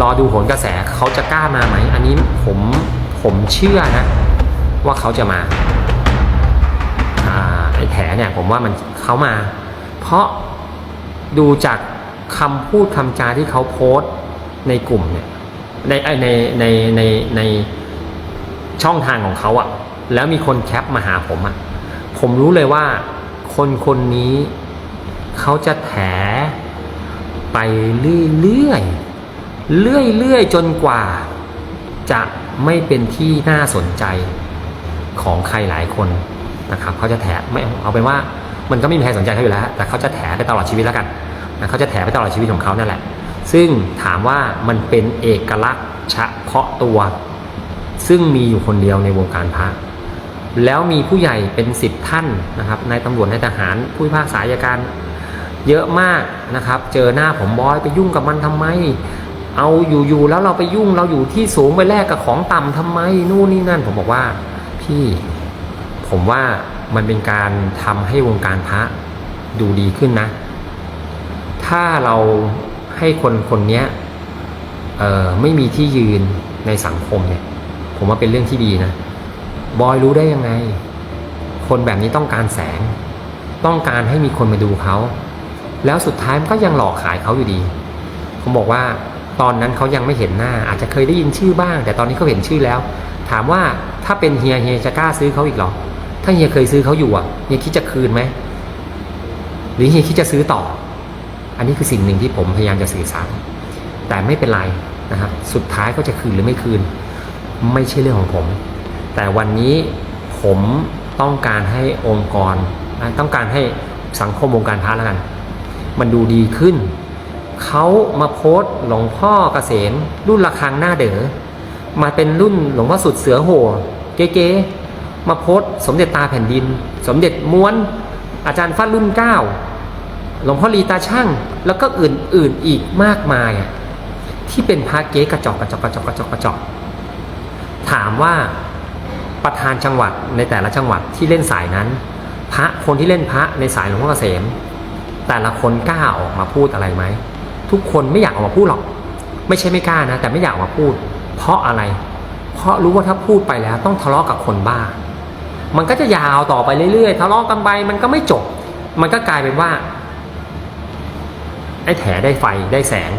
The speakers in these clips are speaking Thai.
รอดูโหนกระแสเขาจะกล้ามาไหม อันนี้ผมผมเชื่อนะ ว่าเขาจะมาไอ้แถเนี่ยผมว่ามันเขามา เพราะดูจากคำพูดคำจาที่เขาโพสต์ในกลุ่มเนี่ยในในในในในช่องทางของเขาอะแล้วมีคนแคปมาหาผมอะผมรู้เลยว่าคนคนนี้เขาจะแถไปเรื่อยๆ เรื่อยๆจนกว่า จะไม่เป็นที่น่าสนใจของใครหลายคนนะครับเขาจะแถไม่เอาเป็นว่ามันก็ไม่มีใครสนใจเขาอยู่แล้ว แต่เขาจะแถไปตลอดชีวิตแล้วกันนะเขาจะแถไปตลอดชีวิตของเขานั่นแหละ ซึ่งถามว่ามันเป็นเอกลักษณ์เฉพาะตัว ซึ่งมีอยู่คนเดียวในวงการพระแล้วมีผู้ใหญ่เป็นสิบท่านนะครับนายตำรวจนายทหารผู้พิพากษาอัยการ เยอะมากนะครับ เจอหน้าผมบอยไปยุ่งกับมันทำไม เอาอยู่ๆแล้วเราไปยุ่งเราอยู่ที่สูงไปแลกกับของต่ำทำไมนู่นนี่นั่น ผมบอกว่า พี่ผมว่ามันเป็นการทำให้วงการพระดูดีขึ้นนะ ถ้าเราให้คนคนนี้ไม่มีที่ยืนในสังคมเนี่ย ผมว่าเป็นเรื่องที่ดีนะบอยรู้ได้ยังไง คนแบบนี้ต้องการแสง ต้องการให้มีคนมาดูเขา แล้วสุดท้ายมันก็ยังหลอกขายเขาอยู่ดี ผมบอกว่า ตอนนั้นเขายังไม่เห็นหน้า อาจจะเคยได้ยินชื่อบ้าง แต่ตอนนี้เขาเห็นชื่อแล้ว ถามว่าถ้าเป็นเฮียเฮียจะกล้าซื้อเขาอีกหรอ ถ้าเฮียเคยซื้อเขาอยู่อะเฮียคิดจะคืนไหมหรือเฮียคิดจะซื้อต่อ อันนี้คือสิ่งหนึ่งที่ผมพยายามจะสื่อสารแต่ไม่เป็นไรนะครับสุดท้ายเขาจะคืนหรือไม่คืน ไม่ใช่เรื่องของผม แต่วันนี้ผมต้องการให้องค์กร ต้องการให้สังคมวงการพระแล้วกัน มันดูดีขึ้น เขามาโพสต์หลวงพ่อเกษมรุ่นระฆังหน้าเด๋อมาเป็นรุ่นหลวงพ่อสุดเสือโหเก๋ๆมาโพสต์สมเด็จตาแผ่นดิน สมเด็จม้วน อาจารย์ฟัดรุ่นเก้าหลวงพ่อลีตาช่างแล้วก็อื่นๆอีกมากมาย ที่เป็นพระเก๊กระจอกกระจอกกระจอกกระจอกกระจอกถามว่าประธานจังหวัดในแต่ละจังหวัดที่เล่นสายนั้น พระคนที่เล่นพระในสายหลวงพ่อเกษมแต่ละคนกล้าออกมาพูดอะไรไหม ทุกคนไม่อยากออกมาพูดหรอก ไม่ใช่ไม่กล้านะ แต่ไม่อยากออกมาพูด เพราะอะไร เพราะรู้ว่าถ้าพูดไปแล้ว ต้องทะเลาะกับคนบ้า มันก็จะยาวต่อไปเรื่อยๆทะเลาะกันไปมันก็ไม่จบ มันก็กลายเป็นว่าไอ้แถได้ไฟได้แสง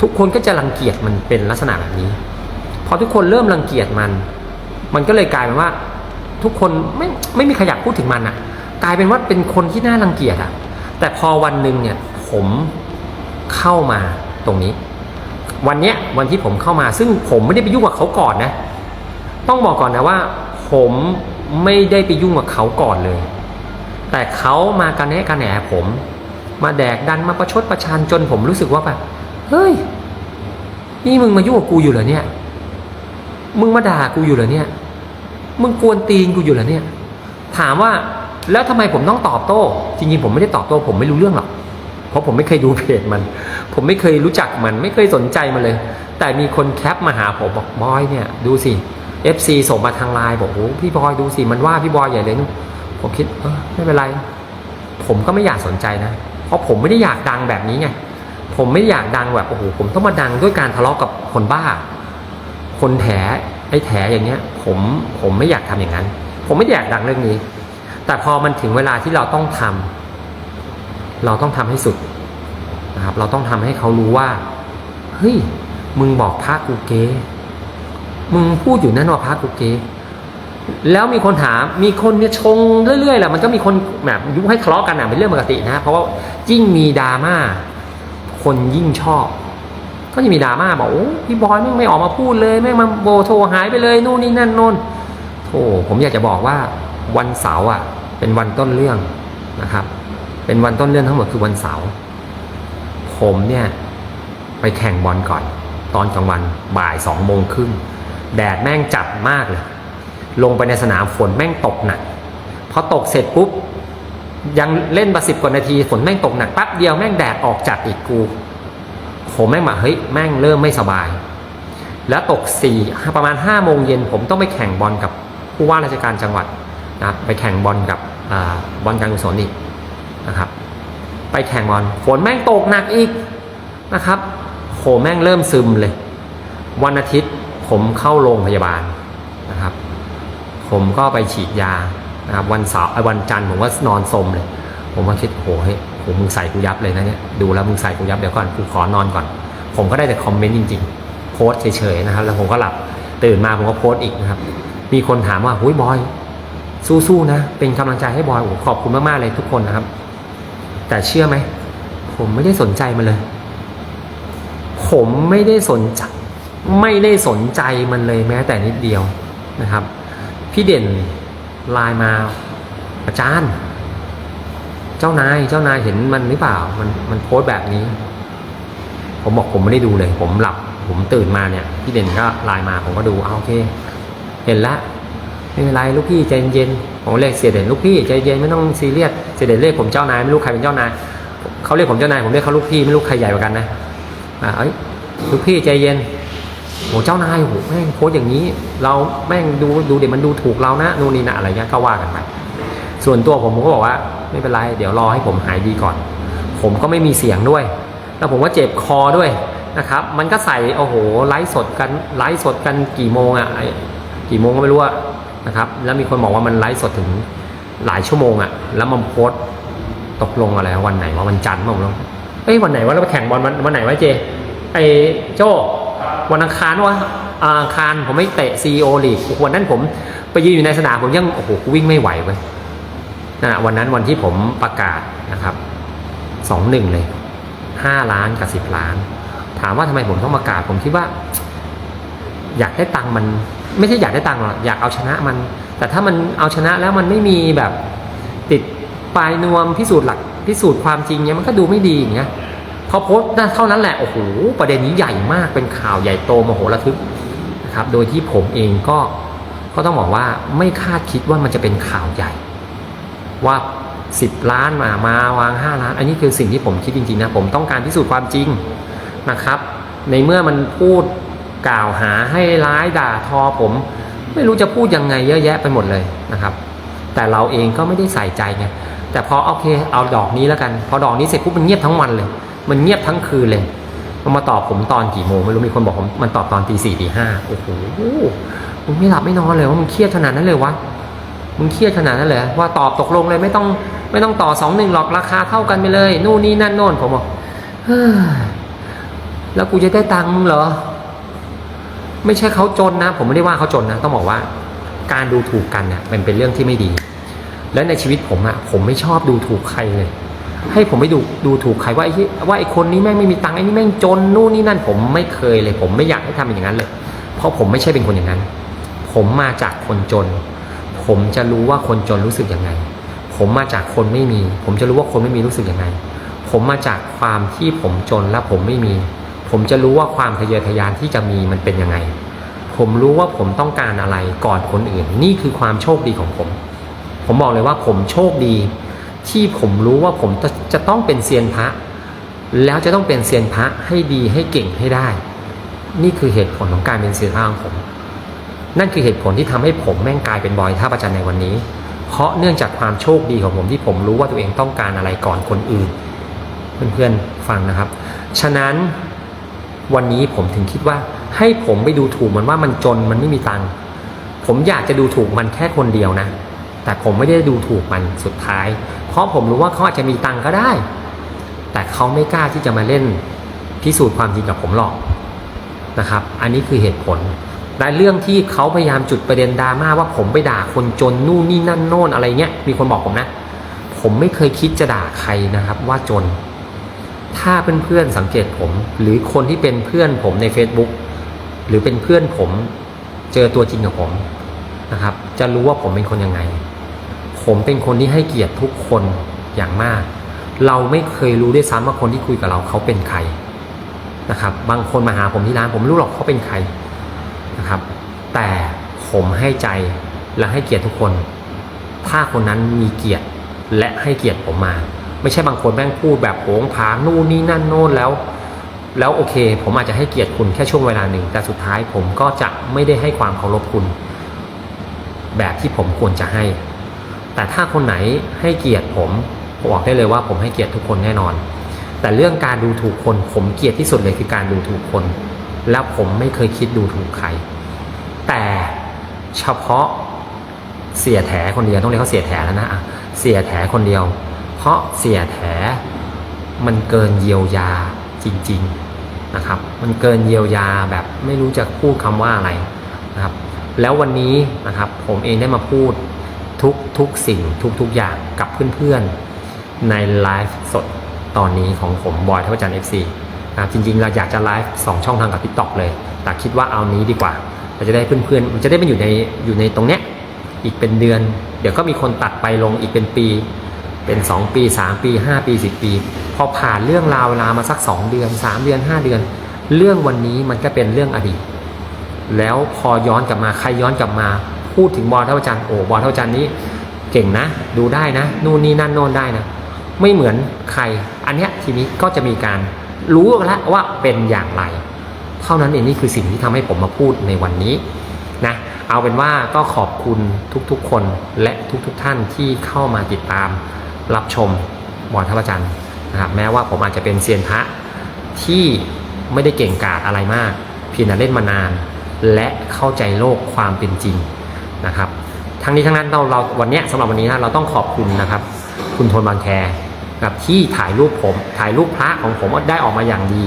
ทุกคนก็จะรังเกียจมันเป็นลักษณะแบบนี้พอทุกคนเริ่มรังเกียจมัน มันก็เลยกลายเป็นว่า ทุกคนไม่ไม่มีใครอยากพูดถึงมันอะกลายเป็นว่าเป็นคนที่น่ารังเกียจอะแต่พอวันหนึ่งเนี่ย ผม เข้ามาตรงนี้ วันเนี้ยวันที่ผมเข้ามาซึ่งผมไม่ได้ไปยุ่งกับเขาก่อนนะ ต้องบอกก่อนนะว่า ผมไม่ได้ไปยุ่งกับเขาก่อนเลย แต่เขามากันแหนกันแหนผม มาแดกดันมาประชดประชันจนผมรู้สึกว่าแบบเฮ้ยนี่มึงมายุ่งกับกูอยู่เหรอเนี่ย มึงมาด่ากูอยู่เหรอเนี่ย มึงกวนตีนกูอยู่เหรอเนี่ย ถามว่าแล้วทำไมผมต้องตอบโต้ จริงๆผมไม่ได้ตอบโต้ผมไม่รู้เรื่องหรอก เพราะผมไม่เคยดูเพจมัน ผมไม่เคยรู้จักมัน ไม่เคยสนใจมันเลย แต่มีคนแคปมาหาผมบอกบอยเนี่ย ดูสิ FC ส่งมาทางไลน์บอกโอ้พี่บอยดูสิมันว่าพี่บอยใหญ่เลยนู่นผมคิดเออไม่เป็นไร ผมก็ไม่อยากสนใจนะ เพราะผมไม่ได้อยากดังแบบนี้ไงผมไม่อยากดังแบบโอ้โหผมต้องมาดังด้วยการทะเลาะกับคนบ้า คนแถไอ้แถอย่างเงี้ย ผมผมไม่อยากทำอย่างนั้น ผมไม่อยากดังเรื่องนี้ แต่พอมันถึงเวลาที่เราต้องทำ เราต้องทำให้สุดนะครับ เราต้องทำให้เขารู้ว่า เฮ้ย มึงบอกพระกูเก มึงพูดอยู่นั่นว่าพระกูเก แล้วมีคนถาม มีคนเนี่ยชงเรื่อยๆแหละมันก็มีคนแบบยุให้ทะเลาะกันอะเป็นเรื่องปกตินะ เพราะว่ายิ่งมีดราม่า คนยิ่งชอบ ก็จะมีดราม่าบอกโอ้พี่บอยแม่งไม่ออกมาพูดเลยแม่งมาโบโทรหายไปเลยนู่นนี่นั่นโน่นโธ่ผมอยากจะบอกว่าวันเสาร์อะ เป็นวันต้นเรื่องนะครับ เป็นวันต้นเรื่องทั้งหมดคือวันเสาร์ผมเนี่ยไปแข่งบอลก่อน ตอนกลางวันบ่ายสองโมงครึ่งแดดแม่งจัดมากเลย ลงไปในสนามฝนแม่งตกหนักพอตกเสร็จปุ๊บยังเล่นมาสิบกว่านาทีฝนแม่งตกหนักแป๊บเดียวแม่งแดดออกจัดอีกกูผมแม่งมาเฮ้ยแม่งเริ่มไม่สบาย แล้วตกสี่ประมาณห้าโมงเย็นผมต้องไปแข่งบอลกับผู้ว่าราชการจังหวัดนะครับไปแข่งบอลกับอบอลการกุศลอีก นะครับ ไปแข่งบอลฝนแม่งตกหนักอีกนะครับผแม่งเริ่มซึมเลย วันอาทิตย์ผมเข้าโรงพยาบาลนะครับ ผมก็ไปฉีดยานะครับวันเสาร์เอ้วันจันทร์ผมก็นอนสมเลย ผมก็คิดโอ้โหเฮ้ยโหมึงใส่กูยับเลยนะเนี่ยดูแล้วมึงใส่กูยับเดี๋ยวก่อนกูขอนอนก่อน ผมก็ได้แต่คอมเมนต์จริง ๆ โพสเฉยๆนะครับ แล้วผมก็หลับตื่นมาผมก็โพสอีกนะครับ มีคนถามว่าหุ้ยบอย สู้ๆนะ เป็นกำลังใจให้บอยขอบคุณมากๆเลยทุกคนนะครับ แต่เชื่อไหม ผมไม่ได้สนใจมันเลย ผมไม่ได้สนใจ ไม่ได้สนใจมันเลยแม้แต่นิดเดียวนะครับ พี่เด่นไลน์มาอาจารย์ เจ้านายเจ้านายเห็นมันหรือเปล่า มันมันโพสต์แบบนี้ ผมบอกผมไม่ได้ดูเลย ผมหลับ ผมตื่นมาเนี่ย พี่เด่นก็ไลน์มาผมก็ดูเอาโอเค เห็นละไม่เป็นไรลูกพี่ใจเย็น ผมเรียกเสียเด่นลูกพี่ใจเย็นไม่ต้องซีเรียสเสียเด่นเรียกผมเจ้านายไม่รู้ใครเป็นเจ้านายเขาเรียกผมเจ้านายผมเรียกเขาลูกพี่ไม่รู้ใครใหญ่กว่ากันนะอ่าเอ้ยลูกพี่ใจเย็นโหเจ้านายโหแม่งโพสอย่างนี้ เราแม่งดูดูเด็กมันดูถูกเรานะนู่นนี่นะอะไรเงี้ยก็ว่ากันไปส่วนตัวผมผมก็บอกว่าไม่เป็นไรเดี๋ยวรอให้ผมหายดีก่อน ผมก็ไม่มีเสียงด้วย แล้วผมก็เจ็บคอด้วยนะครับ มันก็ใส่โอ้โหไลฟ์สดกันไลฟ์สดกันกี่โมงอะไอ้กี่โมงก็ไม่รู้อะ นะครับ แล้วมีคนบอกว่ามันไลฟ์สดถึงหลายชั่วโมงอะแล้วมันโพสต์ตกลงอะไรวันไหนว่าวันจันทร์มั้งลงเอ้ยวันไหนว่าเราไปแข่งบอลวันวันไหนวะเจ ไอ้โจ้วันอังคารวะอ่าอังคารผมไม่เตะซีโอลีกวันนั้นผมไปยืนอยู่ในสนามผมยังโอ้โหกูวิ่งไม่ไหวเว้ยนะวันนั้นวันที่ผมประกาศนะครับสองหนึ่งเลยห้าล้านกับสิบล้าน ถามว่าทำไมผมต้องประกาศผมคิดว่า อยากได้ตังค์มัน ไม่ใช่อยากได้ตังค์หรอกอยากเอาชนะมัน แต่ถ้ามันเอาชนะแล้วมันไม่มีแบบติดปลายนวมพิสูจน์หลักพิสูจน์ความจริงเนี่ยมันก็ดูไม่ดีอย่างเงี้ยพอโพสต์เท่านั้นแหละโอ้โหประเด็นนี้ใหญ่มากเป็นข่าวใหญ่โตมโหฬารทึกนะครับ โดยที่ผมเองก็ก็ต้องบอกว่าไม่คาดคิดว่ามันจะเป็นข่าวใหญ่ ว่า 10 ล้านมามาวาง 5 ล้าน อันนี้คือสิ่งที่ผมคิดจริงๆนะผมต้องการพิสูจน์ความจริงนะครับ ในเมื่อมันพูด กล่าวหาให้ร้ายด่าทอผม ไม่รู้จะพูดยังไงเยอะแยะไปหมดเลยนะครับ แต่เราเองก็ไม่ได้ใส่ใจไงแต่พอโอเคเอาดอกนี้แล้วกัน พอดอกนี้เสร็จปุ๊บมันเงียบทั้งวันเลย มันเงียบทั้งคืนเลยมันมาตอบผมตอนกี่โมงไม่รู้มีคนบอกผมมันตอบตอนตีสี่ตีห้าโอ้โหมึงไม่หลับไม่นอนเลยว่ามึงเครียดขนาดนั้นเลยวะมึงเครียดขนาดนั้นเลยว่าตอบตกลงเลยไม่ต้องไม่ต้องต่อสองหนึ่งหรอกราคาเท่ากันไปเลย นู่นนี่นั่นโน่นผมบอกแล้วกูจะได้ตังค์เหรอ ไม่ใช่เขาจนนะ ผมไม่ได้ว่าเขาจนนะต้องบอกว่า การดูถูกกันเนี่ยมันเป็นเรื่องที่ไม่ดี และในชีวิตผมอะผมไม่ชอบดูถูกใครเลย ให้ผมไปดูดูถูกใครว่าไอ้ที่ว่าไอ้คนนี้แม่งไม่มีตังค์ไอ้นี่แม่งจนนู่นนี่นั่น ผมไม่เคยเลย ผมไม่อยากให้ทำอย่างนั้นเลย เพราะผมไม่ใช่เป็นคนอย่างนั้น ผมมาจากคนจน ผมจะรู้ว่าคนจนรู้สึกยังไง ผมมาจากคนไม่มี ผมจะรู้ว่าคนไม่มีรู้สึกยังไง ผมมาจากความที่ผมจนและผมไม่มี ผมจะรู้ว่าความทะเยอทะยานที่จะมีมันเป็นยังไง ผมรู้ว่าผมต้องการอะไรก่อนคนอื่น นี่คือความโชคดีของผม ผมบอกเลยว่าผมโชคดี ที่ผมรู้ว่าผมจะจะต้องเป็นเซียนพระ แล้วจะต้องเป็นเซียนพระให้ดีให้เก่งให้ได้ นี่คือเหตุผลของการเป็นเซียนพระของผม นั่นคือเหตุผลที่ทำให้ผมแม่งกลายเป็นบอยท่าประจันในวันนี้ เพราะเนื่องจากความโชคดีของผมที่ผมรู้ว่าตัวเองต้องการอะไรก่อนคนอื่น เพื่อนๆฟังนะครับ ฉะนั้น วันนี้ผมถึงคิดว่า ให้ผมไปดูถูกมันว่ามันจนมันไม่มีตังค์ผมอยากจะดูถูกมันแค่คนเดียวนะ แต่ผมไม่ได้ดูถูกมันสุดท้าย เพราะผมรู้ว่าเขาอาจจะมีตังค์ก็ได้ แต่เขาไม่กล้าที่จะมาเล่นพิสูจน์ความจริงกับผมหรอกนะครับ อันนี้คือเหตุผลและเรื่องที่เขาพยายามจุดประเด็นดราม่าว่าผมไปด่าคนจนนู่นนี่นั่นโน่นอะไรเงี้ยมีคนบอกผมนะ ผมไม่เคยคิดจะด่าใครนะครับว่าจน ถ้าเพื่อนๆสังเกตผม หรือคนที่เป็นเพื่อนผมใน Facebook หรือเป็นเพื่อนผมเจอตัวจริงกับผมนะครับ จะรู้ว่าผมเป็นคนยังไง ผมเป็นคนที่ให้เกียรติทุกคนอย่างมาก เราไม่เคยรู้ด้วยซ้ำว่าคนที่คุยกับเราเขาเป็นใครนะครับ บางคนมาหาผมที่ร้านผมไม่รู้หรอกเขาเป็นใครนะครับ แต่ผมให้ใจและให้เกียรติทุกคน ถ้าคนนั้นมีเกียรติและให้เกียรติผมมา ไม่ใช่บางคนแม่งพูดแบบโผงผางนู่นนี่นั่นโน่นแล้ว แล้วโอเค ผมอาจจะให้เกียรติคุณแค่ช่วงเวลาหนึ่ง แต่สุดท้ายผมก็จะไม่ได้ให้ความเคารพคุณ แบบที่ผมควรจะให้ แต่ถ้าคนไหนให้เกียรติผมผมบอกได้เลยว่าผมให้เกียรติทุกคนแน่นอน แต่เรื่องการดูถูกคน ผมเกลียดที่สุดเลยคือการดูถูกคน แล้วผมไม่เคยคิดดูถูกใคร แต่เฉพาะเสียแถคนเดียวต้องเรียกเขาเสียแถแล้วนะอะเสียแถคนเดียว เพราะเสียแถมันเกินเยียวยาจริงๆนะครับ มันเกินเยียวยาแบบไม่รู้จะพูดคำว่าอะไรนะครับ แล้ววันนี้นะครับผมเองได้มาพูดทุกทุกสิ่งทุกทุกอย่างกับเพื่อนๆ ในไลฟ์สดตอนนี้ของผมบอยเทัพจันทร์ FC นะครับจริงๆ เราอยากจะไลฟ์สองช่องทางกับ TikTok เลย แต่คิดว่าเอานี้ดีกว่าเราจะได้เพื่อนๆมันจะได้ไม่อยู่ในอยู่ในตรงเนี้ยอีกเป็นเดือน เดี๋ยวก็มีคนตัดไปลงอีกเป็นปี เป็น 2 ปี 3 ปี 5 ปี 10 ปี พอผ่านเรื่องราวเวลามาสัก 2 เดือน 3 เดือน 5 เดือน เรื่องวันนี้มันก็เป็นเรื่องอดีต แล้วพอย้อนกลับมาใครย้อนกลับมา พูดถึงบอลเท่าจันโอ้บอลเท่าจันนี้เก่งนะ ดูได้นะ นู่นนี่นั่นโน่นได้นะ ไม่เหมือนใคร อันเนี้ยทีนี้ก็จะมีการรู้กันแล้วว่าเป็นอย่างไร เท่านั้นเองนี่คือสิ่งที่ทำให้ผมมาพูดในวันนี้นะเอาเป็นว่าก็ขอบคุณทุกๆคนและทุกๆทท่านที่เข้ามาติดตาม รับชมบอลทัพจันทร์นะครับแม้ว่าผมอาจจะเป็นเซียนพระที่ไม่ได้เก่งกาจอะไรมากเพียงแต่เล่นมานาน และเข้าใจโลกความเป็นจริงนะครับ ทั้งนี้ทั้งนั้นเราเราวันนี้สำหรับวันนี้นะเราต้องขอบคุณนะครับ คุณโทนบางแคกับที่ถ่ายรูปผมถ่ายรูปพระของผมได้ออกมาอย่างดี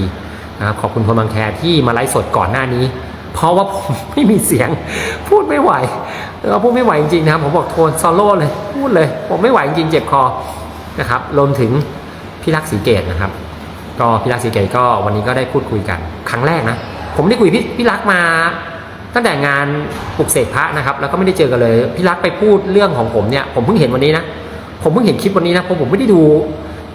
นะครับขอบคุณโทนบางแคที่มาไลฟ์สดก่อนหน้านี้ เพราะว่าผมไม่มีเสียง พูดไม่ไหวเออพูดไม่ไหวจริงๆนะครับผมบอกโทนซอโล่เลยพูดเลย ผมไม่ไหวจริงๆเจ็บคอนะครับรวมถึงพี่รักสีเกตนะครับ ก็พี่รักสีเกตก็วันนี้ก็ได้พูดคุยกันครั้งแรกนะ ผมได้คุยพี่พี่รักมาตั้งแต่งานปลุกเสกพระนะครับ แล้วก็ไม่ได้เจอกันเลยพี่รักไปพูดเรื่องของผมเนี่ยผมเพิ่งเห็นวันนี้นะผมเพิ่งเห็นคลิปวันนี้นะเพราะผมไม่ได้ดู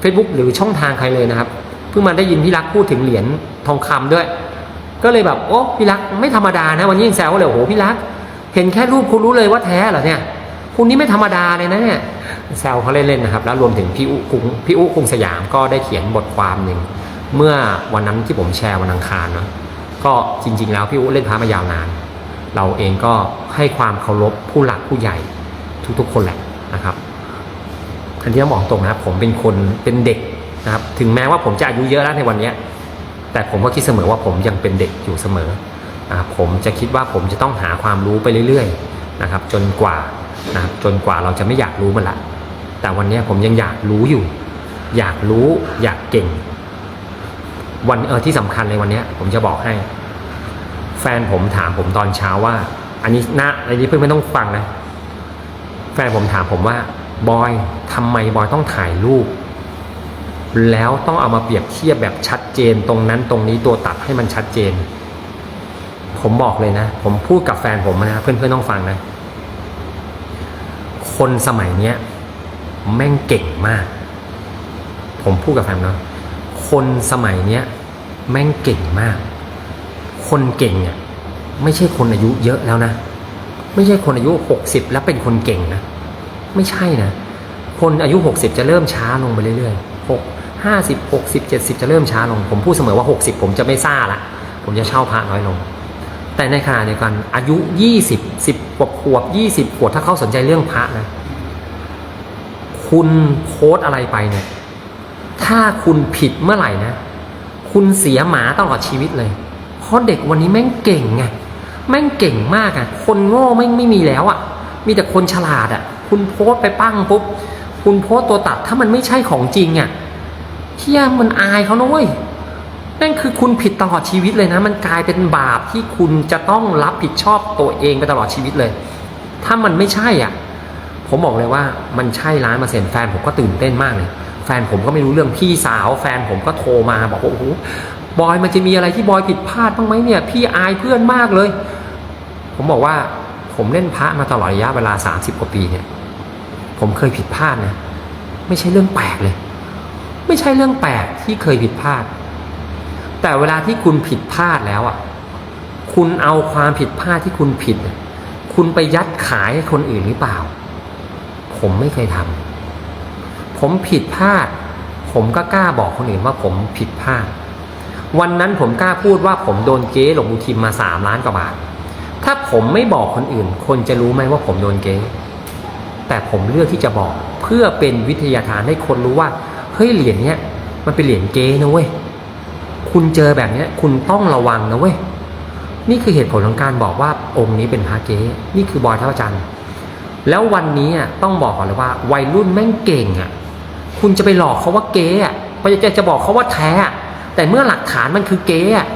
Facebook หรือช่องทางใครเลยนะครับ เพิ่งมาได้ยินพี่รักพูดถึงเหรียญทองคำด้วย ก็เลยแบบโอ้พี่รักไม่ธรรมดานะวันนี้ยังแซวเลยโอ้โหพี่รัก เห็นแค่รูปคุณรู้เลยว่าแท้เหรอเนี่ยคุณนี่ไม่ธรรมดาเลยนะเนี่ยแซวเขาเล่นๆนะครับ แล้วรวมถึงพี่อุคุงพี่อุคุงสยามก็ได้เขียนบทความหนึ่งเมื่อวันนั้นที่ผมแชร์วันอังคารเนาะก็จริง ๆ แล้วพี่อุเล่นพระมายาวนาน เราเองก็ให้ความเคารพผู้หลักผู้ใหญ่ทุกๆคนแหละนะครับทันที่ต้องบอกตรงนะครับผมเป็นคนเป็นเด็กนะครับถึงแม้ว่าผมจะอายุเยอะแล้วในวันนี้ แต่ผมก็คิดเสมอว่าผมยังเป็นเด็กอยู่เสมอผมจะคิดว่าผมจะต้องหาความรู้ไปเรื่อยๆนะครับ จนกว่านะครับจนกว่าเราจะไม่อยากรู้มันละแต่วันนี้ผมยังอยากรู้อยู่ อยากรู้อยากเก่ง วันเออที่สำคัญในวันนี้ผมจะบอกให้ แฟนผมถามผมตอนเช้าว่า อันนี้นะอันนี้เพื่อนไม่ต้องฟังนะ แฟนผมถามผมว่าบอยทำไมบอยต้องถ่ายรูป แล้วต้องเอามาเปรียบเทียบแบบชัดเจน ตรงนั้นตรงนี้ตัวตัดให้มันชัดเจน ผมบอกเลยนะ ผมพูดกับแฟนผมนะเพื่อนๆต้องฟังนะ คนสมัยเนี้ยแม่งเก่งมาก ผมพูดกับแฟนเนาะคนสมัยเนี้ยแม่งเก่งมาก คนเก่งเนี่ยไม่ใช่คนอายุเยอะแล้วนะ ไม่ใช่คนอายุหกสิบแล้วเป็นคนเก่งนะ ไม่ใช่นะ คนอายุหกสิบจะเริ่มช้าลงไปเรื่อยๆหก ห้าสิบหกสิบเจ็ดสิบจะเริ่มช้าลง ผมพูดเสมอว่าหกสิบผมจะไม่ซ่าละ ผมจะเช่าพระน้อยลง แต่ในขณะเดียวกันอายุยี่สิบสิบกว่าขวบยี่สิบขวบถ้าเขาสนใจเรื่องพระนะ คุณโพสอะไรไปเนี่ย ถ้าคุณผิดเมื่อไหร่นะ คุณเสียหมาตลอดชีวิตเลย เพราะเด็กวันนี้แม่งเก่งไง แม่งเก่งมากอะ่ะคนโง่ไม่งไม่มีแล้วอะ่ะมีแต่คนฉลาดอะ่ะคุณโพสไปปั้งปุ๊บ คุณโพสต์ตัวตัดถ้ามันไม่ใช่ของจริงอะ่ะ เที่ยมันอายเขานะเว้ยนั่นคือคุณผิดตลอดชีวิตเลยนะ มันกลายเป็นบาปที่คุณจะต้องรับผิดชอบตัวเองไปตลอดชีวิตเลย ถ้ามันไม่ใช่อะ ผมบอกเลยว่ามันใช่ร้านมาเซ็นแฟนผมก็ตื่นเต้นมากเลย แฟนผมก็ไม่รู้เรื่องพี่สาว แฟนผมก็โทรมาบอกว่าโอ้โหบอยมันจะมีอะไรที่บอยผิดพลาดบ้างไหมเนี่ย พี่อายเพื่อนมากเลย ผมบอกว่าผมเล่นพระมาตลอดระยะเวลา 30กว่าปีเนี่ย ผมเคยผิดพลาดนะ ไม่ใช่เรื่องแปลกเลย ไม่ใช่เรื่องแปลกที่เคยผิดพลาด แต่เวลาที่คุณผิดพลาดแล้วอะ คุณเอาความผิดพลาดที่คุณผิด คุณไปยัดขายให้คนอื่นหรือเปล่า ผมไม่เคยทำผมผิดพลาด ผมก็กล้าบอกคนอื่นว่าผมผิดพลาด วันนั้นผมกล้าพูดว่าผมโดนเก๊หลงบูทิมมาสามล้านกว่าบาท ถ้าผมไม่บอกคนอื่น คนจะรู้ไหมว่าผมโดนเก๊แต่ผมเลือกที่จะบอกเพื่อเป็นวิทยาทานให้คนรู้ว่า เฮ้ยเหรียญเนี้ยมันเป็นเหรียญเก๊นะเว้ยคุณเจอแบบเนี้ยคุณต้องระวังนะเว้ยนี่คือเหตุผลของการบอกว่าองค์นี้เป็นพระเก๊นี่คือบอยท่าจันทร์แล้ววันนี้อะต้องบอกก่อนเลยว่า วัยรุ่นแม่งเก่งอะคุณจะไปหลอกเขาว่าเก๊อะไปจะจะบอกเขาว่าแท้อ่แต่เมื่อหลักฐานมันคือเก๊อะ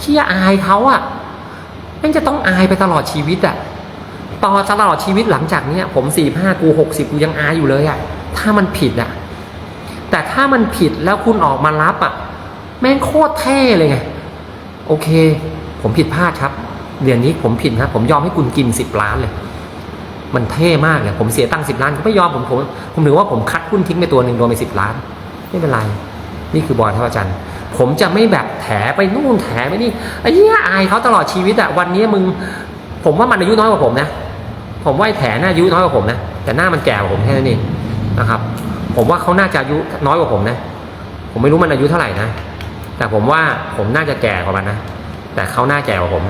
เชี่ยอายเขาอะแม่งจะต้องอายไปตลอดชีวิตอะต่อตลอดชีวิตหลังจากเนี้ยผมสี่ห้ากูหกสิบกูยังอายอยู่เลยอะถ้ามันผิดอะ แต่ถ้ามันผิดแล้วคุณออกมารับอะ แม่งโคตรเท่เลยไง โอเค ผมผิดพลาดครับเดือนนี้ผมผิดครับผมยอมให้คุณกินสิบล้านเลย มันเท่มากเลยผมเสียตังค์สิบล้านผมไม่ยอมผมผมผมถือว่าผมคัดหุ้นทิ้งไปตัวหนึ่งโดนไปสิบล้าน ไม่เป็นไร นี่คือบอยท่าจันทร์ผมจะไม่แบบแถไปนู่นแถไปนี่ไอ้เหี้ยอายเขาตลอดชีวิตอะวันนี้มึง ผมว่ามันอายุน้อยกว่าผมนะ ผมว่าไอ้แถน่าอายุน้อยกว่าผมนะ แต่หน้ามันแก่กว่าผมแค่นั้นเองนะครับ ผมว่าเขาน่าจะอายุน้อยกว่าผมนะ ผมไม่รู้มันอายุเท่าไหร่นะ แต่ผมว่าผมน่าจะแก่กว่ามันนะ แต่เขาหน้าแก่กว่าผม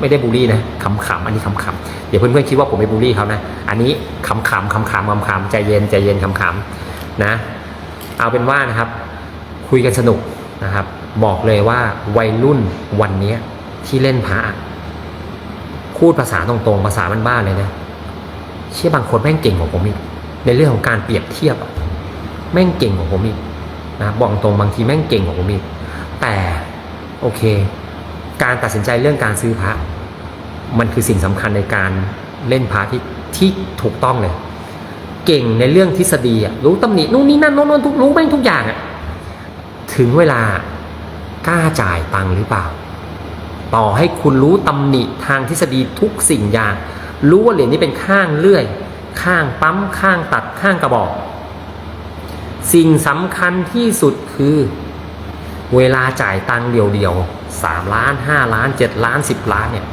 ไม่ได้บูลลี่นะขำๆอันนี้ขำๆเดี๋ยวเพื่อนๆคิดว่าผมไปบูลลี่เขานะ อันนี้ขำๆขำๆขำๆใจเย็นใจเย็นขำๆนะ เอาเป็นว่านะครับ คุยกันสนุกนะครับ บอกเลยว่าวัยรุ่นวันเนี้ยที่เล่นพระอะพูดภาษาตรงๆ ภาษาบ้านๆเลยนะ เชื่อบางคนแม่งเก่งกว่าผมอีกในเรื่องของการเปรียบเทียบอะ แม่งเก่งกว่าผมอีกนะบอกตรงบางทีแม่งเก่งกว่าผมอีกแต่โอเค การตัดสินใจเรื่องการซื้อพระ มันคือสิ่งสำคัญในการเล่นพระที่ที่ถูกต้องเลยเก่งในเรื่องทฤษฎีอะรู้ตำหนินู่นนี่นั่นโน่นทุกรู้แม่งทุกอย่างอะถึงเวลากล้าจ่ายตังค์หรือเปล่า ต่อให้คุณรู้ตำหนิทางทฤษฎีทุกสิ่งอย่าง รู้ว่าเหรียญนี้เป็นข้างเลื่อย ข้างปั๊มข้างตัดข้างกระบอก สิ่งสำคัญที่สุดคือ เวลาจ่ายตังเดียวๆสามล้านห้าล้านเจ็ดล้านสิบล้านเนี่ย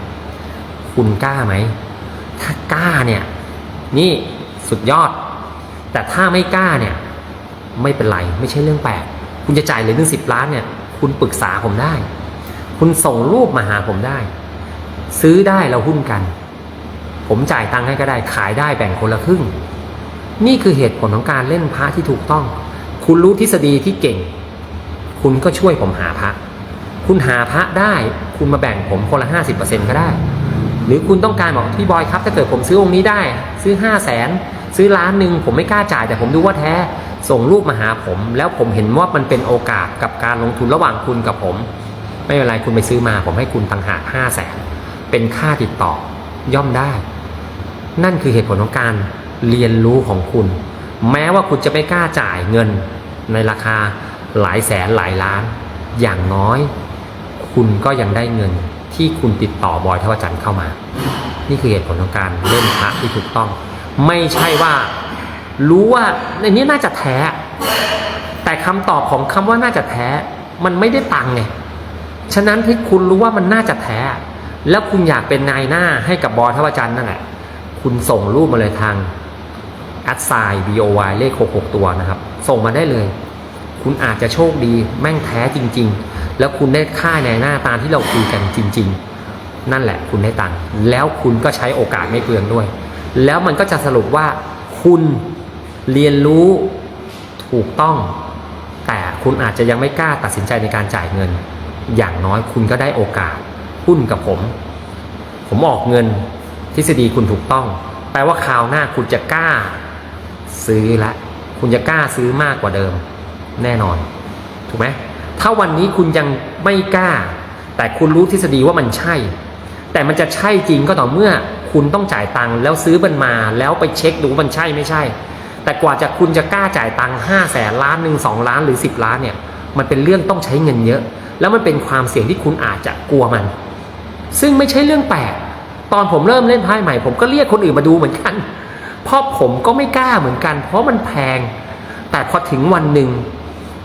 คุณกล้าไหม ถ้ากล้าเนี่ย นี่สุดยอด แต่ถ้าไม่กล้าเนี่ย ไม่เป็นไร ไม่ใช่เรื่องแปลก คุณจะจ่ายเหรียญหนึ่งสิบล้านเนี่ย คุณปรึกษาผมได้ คุณส่งรูปมาหาผมได้ ซื้อได้เราหุ้นกัน ผมจ่ายตังค์ให้ก็ได้ ขายได้แบ่งคนละครึ่ง นี่คือเหตุผลของการเล่นพระที่ถูกต้อง คุณรู้ทฤษฎีที่เก่ง คุณก็ช่วยผมหาพระ คุณหาพระได้ คุณมาแบ่งผมคนละห้าสิบเปอร์เซ็นก็ได้ หรือคุณต้องการบอกพี่บอยครับถ้าเกิดผมซื้อองค์นี้ได้ ซื้อห้าแสนซื้อล้านหนึ่งผมไม่กล้าจ่ายแต่ผมดูว่าแท้ ส่งรูปมาหาผม แล้วผมเห็นว่ามันเป็นโอกาสกับการลงทุนระหว่างคุณกับผม ไม่เป็นไรคุณไปซื้อมา ผมให้คุณต่างหากห้าแสนเป็นค่าติดต่อย่อมได้ นั่นคือเหตุผลของการ เรียนรู้ของคุณ แม้ว่าคุณจะไม่กล้าจ่ายเงินในราคาหลายแสนหลายล้าน อย่างน้อย คุณก็ยังได้เงินที่คุณติดต่อบอยทวจันทร์เข้ามา นี่คือเหตุผลของการเล่นพระที่ถูกต้อง ไม่ใช่ว่ารู้ว่าในนี้น่าจะแท้ แต่คำตอบของคำว่าน่าจะแท้ มันไม่ได้ตังค์ไงฉะนั้นที่คุณรู้ว่ามันน่าจะแท้ แล้วคุณอยากเป็นนายหน้าให้กับบอยทวจันทร์นั่นแหละคุณส่งรูปมาเลยทาง a d s i b o y เลข 66 ตัวนะครับ ส่งมาได้เลย คุณอาจจะโชคดีแม่งแท้จริง ๆ แล้วคุณได้ค่าในหน้าตามที่เราคุยกันจริง ๆ นั่นแหละคุณได้ตังค์แล้วคุณก็ใช้โอกาสไม่เปลืองด้วย แล้วมันก็จะสรุปว่าคุณเรียนรู้ถูกต้อง แต่คุณอาจจะยังไม่กล้าตัดสินใจในการจ่ายเงิน อย่างน้อยคุณก็ได้โอกาสหุ้นกับผม ผมออกเงินทฤษฎีคุณถูกต้อง แปลว่าคราวหน้าคุณจะกล้า ซื้อละคุณจะกล้าซื้อมากกว่าเดิม แน่นอน ถูกไหมถ้าวันนี้คุณยังไม่กล้า แต่คุณรู้ทฤษฎีว่ามันใช่ แต่มันจะใช่จริงก็ต่อเมื่อคุณต้องจ่ายตังค์แล้วซื้อมันมาแล้วไปเช็คดูมันใช่ไม่ใช่ แต่กว่าจะคุณจะกล้าจ่ายตังค์ห้าแสนล้านหนึ่งสองล้านหรือสิบล้านเนี่ยมันเป็นเรื่องต้องใช้เงินเยอะ แล้วมันเป็นความเสี่ยงที่คุณอาจจะกลัวมัน ซึ่งไม่ใช่เรื่องแปลกตอนผมเริ่มเล่นไพ่ใหม่ ผมก็เรียกคนอื่นมาดูเหมือนกัน พราะผมก็ไม่กล้าเหมือนกัน เพราะมันแพง แต่พอถึงวันหนึ่ง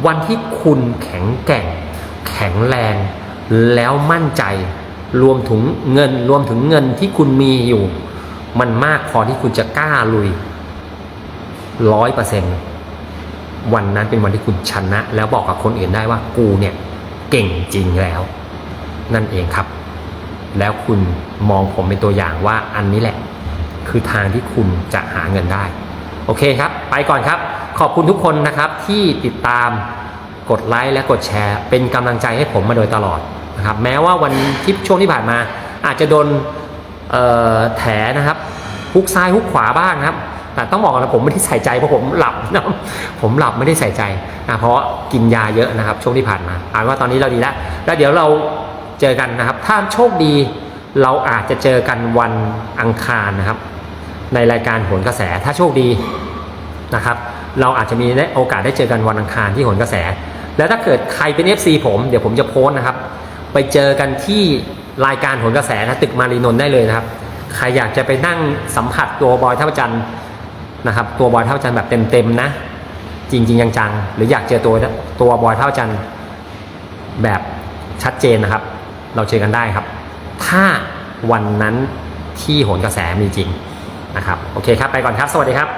วันที่คุณแข็งแกร่ง แข็งแรง แล้วมั่นใจ รวมถึงเงิน รวมถึงเงินที่คุณมีอยู่ มันมากพอที่คุณจะกล้าลุยร้อยเปอร์เซ็นวันนั้นเป็นวันที่คุณชนะ แล้วบอกกับคนอื่นได้ว่ากูเนี่ยเก่งจริงแล้ว นั่นเองครับ แล้วคุณมองผมเป็นตัวอย่างว่าอันนี้แหละ คือทางที่คุณจะหาเงินได้ โอเคครับ ไปก่อนครับ ขอบคุณทุกคนนะครับที่ติดตามกดไลค์และกดแชร์ เป็นกำลังใจให้ผมมาโดยตลอดนะครับแม้ว่าวันที่ช่วงที่ผ่านมา อาจจะโดนแถนะครับฮุกซ้ายฮุกขวาบ้างนะครับ แต่ต้องบอกนะผมไม่ได้ใส่ใจเพราะผมหลับนะผมหลับไม่ได้ใส่ใจนะเพราะกินยาเยอะนะครับ ช่วงที่ผ่านมาเอานว่าตอนนี้เราดีแล้ว แล้วเดี๋ยวเราเจอกันนะครับ ถ้าโชคดีเราอาจจะเจอกันวันอังคารนะครับ ในรายการโหนกระแสถ้าโชคดีนะครับเราอาจจะมีได้โอกาสได้เจอกันวันอังคารที่โหนกระแส แล้วถ้าเกิดใครเป็น FC ผมเดี๋ยวผมจะโพสต์นะครับ ไปเจอกันที่รายการโหนกระแสนะตึกมารีนนท์ได้เลยนะครับ ใครอยากจะไปนั่งสัมผัสตัวบอยท่าจันนะครับ ตัวบอยท่าจันแบบเต็มๆนะ จริงๆจังๆหรืออยากเจอตัวตัวบอยท่าจันแบบชัดเจนนะครับ เราเจอกันได้ครับ ถ้าวันนั้นที่โหนกระแสมีจริง นะครับโอเคครับไปก่อนครับ สวัสดีครับ